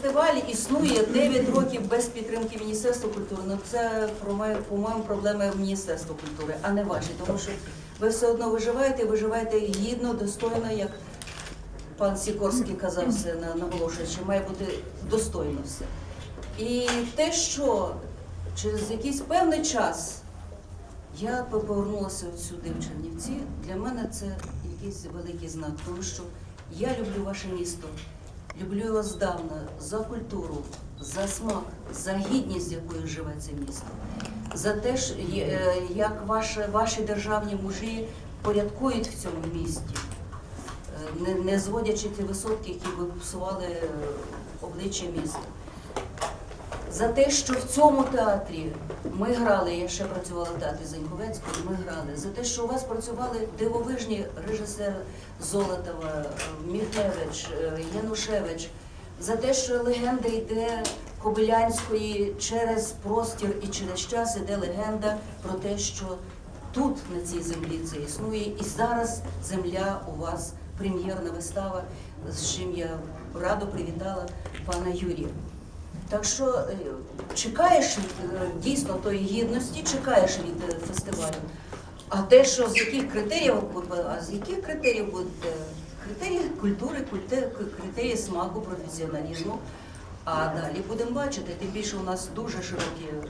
фестиваль існує 9 років без підтримки Міністерства культури. Ну це по-моєму проблеми Міністерства культури, а не ваші. Тому що ви все одно виживаєте, виживаєте гідно, достойно, як пан Сікорський казав все на наголошує, що має бути достойно все. І те, що через якийсь певний час я повернулася сюди, в Чернівці, для мене це якийсь великий знак, тому що я люблю ваше місто, люблю його здавна за культуру, за смак, за гідність, з якою живе це місто, за те, е, як ваші, ваші державні мужі порядкують в цьому місті, е, не, не зводячи ті висотки, які ви псували е, обличчя міста за те, що в цьому театрі ми грали, я ще працювала в театрі Заньковецького, ми грали, за те, що у вас працювали дивовижні режисер Золотова, Міхневич, е, Янушевич, за те, що легенда йде Кобилянської через простір і через час іде легенда про те, що тут, на цій землі, це існує, і зараз земля у вас прем'єрна вистава, з чим я радо привітала пана Юрія. Так що е, чекаєш е, дійсно тої гідності, чекаєш від е, фестивалю. А те, що з яких критеріїв а з яких критеріїв буде критерії культури, критерії смаку, професіоналізму. А далі будемо бачити. Тим більше у нас дуже широке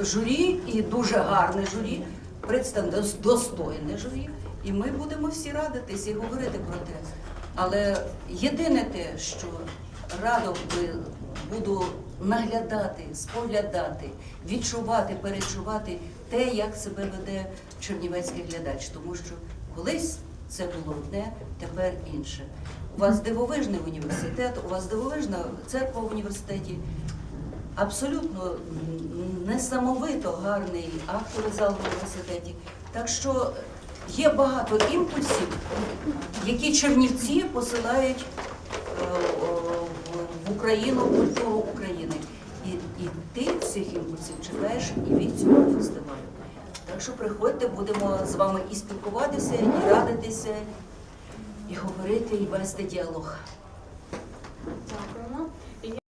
журі і дуже гарне журі, представне достойне журі. І ми будемо всі радитись і говорити про те. Але єдине те, що радо би буду наглядати, споглядати, відчувати, перечувати те, як себе веде чернівецький глядач. Тому що колись це було одне, тепер інше. У вас дивовижний університет, у вас дивовижна церква в університеті. Абсолютно несамовито гарний актовий зал в університеті. Так що є багато імпульсів, які чернівці посилають е, Україну, культуру України. І, і ти цих імпульсів чекаєш і від цього фестивалю. Так що приходьте, будемо з вами і спілкуватися, і радитися, і говорити, і вести діалог. Дякуємо.